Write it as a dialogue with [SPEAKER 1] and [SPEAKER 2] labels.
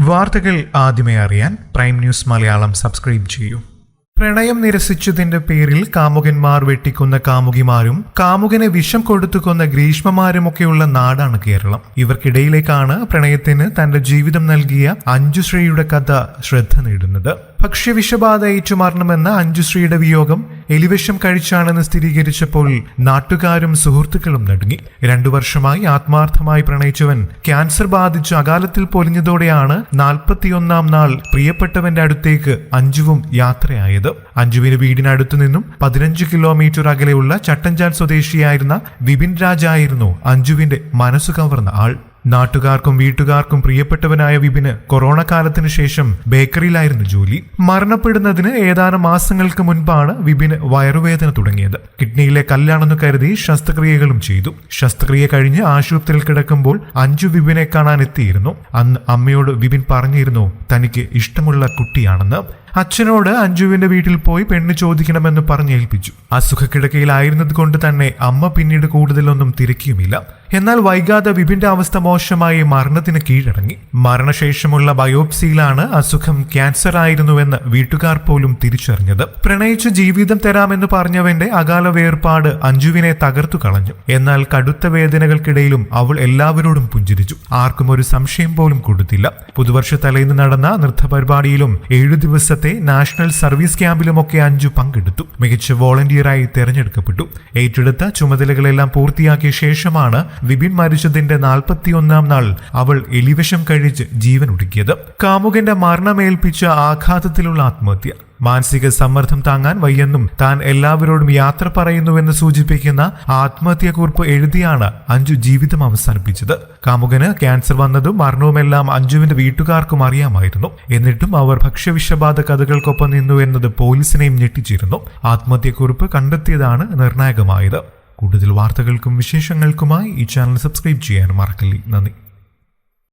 [SPEAKER 1] വാർത്തകൾ ആദ്യമേ അറിയാൻ പ്രൈം ന്യൂസ് മലയാളം സബ്സ്ക്രൈബ് ചെയ്യൂ. പ്രണയം നിരസിച്ചതിന്റെ പേരിൽ കാമുകന്മാർ വെട്ടിക്കുന്ന കാമുകിമാരും കാമുകനെ വിഷം കൊടുത്തുകൊന്ന ഗ്രീഷ്മമാരുമൊക്കെയുള്ള നാടാണ് കേരളം. ഇവർക്കിടയിലേക്കാണ് പ്രണയത്തിന് തന്റെ ജീവിതം നൽകിയ അഞ്ജുശ്രീയുടെ കഥ ശ്രദ്ധ നേടുന്നത്. ഭക്ഷ്യവിഷബാധ ഏറ്റുമാറണമെന്ന അഞ്ജുശ്രീയുടെ വിയോഗം എലിവിഷം കഴിച്ചാണെന്ന് സ്ഥിരീകരിച്ചപ്പോൾ നാട്ടുകാരും സുഹൃത്തുക്കളും നടുങ്ങി. രണ്ടു വർഷമായി ആത്മാർത്ഥമായി പ്രണയിച്ചവൻ ക്യാൻസർ ബാധിച്ച് അകാലത്തിൽ പൊലിഞ്ഞതോടെയാണ് നാൽപ്പത്തിയൊന്നാം നാൾ പ്രിയപ്പെട്ടവന്റെ അടുത്തേക്ക് അഞ്ജുവും യാത്രയായത്. അഞ്ജുവിന് വീടിനടുത്തു നിന്നും പതിനഞ്ച് കിലോമീറ്റർ അകലെയുള്ള ചട്ടഞ്ചാൽ സ്വദേശിയായിരുന്ന വിപിൻ രാജായിരുന്നു അഞ്ജുവിന്റെ മനസ്സു കവർന്ന ആൾ. നാട്ടുകാർക്കും വീട്ടുകാർക്കും പ്രിയപ്പെട്ടവനായ വിപിന് കൊറോണ കാലത്തിന് ശേഷം ബേക്കറിയിലായിരുന്നു ജോലി. മരണപ്പെടുന്നതിന് ഏതാനും മാസങ്ങൾക്ക് മുൻപാണ് വിപിന് വയറുവേദന തുടങ്ങിയത്. കിഡ്നിയിലെ കല്ലാണെന്ന് കരുതി ശസ്ത്രക്രിയകളും ചെയ്തു. ശസ്ത്രക്രിയ കഴിഞ്ഞ് ആശുപത്രിയിൽ കിടക്കുമ്പോൾ അഞ്ചു വിപിനെ കാണാൻ എത്തിയിരുന്നു അന്ന് അമ്മയോട് വിപിൻ പറഞ്ഞിരുന്നു തനിക്ക് ഇഷ്ടമുള്ള കുട്ടിയാണെന്ന്. അച്ഛനോട് അഞ്ജുവിന്റെ വീട്ടിൽ പോയി പെണ്ണ് ചോദിക്കണമെന്ന് പറഞ്ഞേൽപ്പിച്ചു. അസുഖക്കിടക്കയിലായിരുന്നത് കൊണ്ട് തന്നെ അമ്മ പിന്നീട് കൂടുതലൊന്നും തിരക്കിയുമില്ല. എന്നാൽ വൈകാതെ വിപിന്റെ അവസ്ഥ മോശമായി മരണത്തിന് കീഴടങ്ങി. മരണശേഷമുള്ള ബയോപ്സിയിലാണ് അസുഖം ക്യാൻസർ ആയിരുന്നുവെന്ന് വീട്ടുകാർ പോലും തിരിച്ചറിഞ്ഞത്. പ്രണയിച്ച് ജീവിതം തരാമെന്ന് പറഞ്ഞവന്റെ അകാല വേർപാട് അഞ്ജുവിനെ തകർത്തു കളഞ്ഞു. എന്നാൽ കടുത്ത വേദനകൾക്കിടയിലും അവൾ എല്ലാവരോടും പുഞ്ചിരിച്ചു. ആർക്കും ഒരു സംശയം പോലും കൊടുത്തില്ല. പുതുവർഷ തലേന്ന് നടന്ന നൃത്ത പരിപാടിയിലും ഏഴു ദിവസത്തെ നാഷണൽ സർവീസ് ക്യാമ്പിലുമൊക്കെ അഞ്ചു പങ്കെടുത്തു. മികച്ച വോളണ്ടിയറായി തെരഞ്ഞെടുക്കപ്പെട്ടു. ഏറ്റെടുത്ത ചുമതലകളെല്ലാം പൂർത്തിയാക്കിയ ശേഷമാണ് വിപിൻ മരിച്ചതിന്റെ നാൽപ്പത്തിയൊന്നാം നാൾ അവൾ എലിവശം കഴിച്ച് ജീവൻ ഒടുക്കിയത് കാമുകന്റെ മരണമേൽപ്പിച്ച ആഘാതത്തിലുള്ള ആത്മഹത്യ. മാനസിക സമ്മർദ്ദം താങ്ങാൻ വയ്യെന്നും താൻ എല്ലാവരോടും യാത്ര പറയുന്നുവെന്ന് സൂചിപ്പിക്കുന്ന ആത്മഹത്യാക്കുറിപ്പ് എഴുതിയാണ് അഞ്ജു ജീവിതം അവസാനിപ്പിച്ചത്. കാമുകന് ക്യാൻസർ വന്നതും മരണവുമെല്ലാം അഞ്ജുവിന്റെ വീട്ടുകാർക്കും അറിയാമായിരുന്നു. എന്നിട്ടും അവർ ഭക്ഷ്യവിഷബാധ കഥകൾക്കൊപ്പം നിന്നു എന്നത് പോലീസിനെയും ഞെട്ടിച്ചിരുന്നു. ആത്മഹത്യാക്കുറിപ്പ് കണ്ടെത്തിയതാണ് നിർണായകമായത്. കൂടുതൽ വാർത്തകൾക്കും വിശേഷങ്ങൾക്കുമായി ഈ ചാനൽ സബ്സ്ക്രൈബ് ചെയ്യാൻ മറക്കല്ലേ. നന്ദി.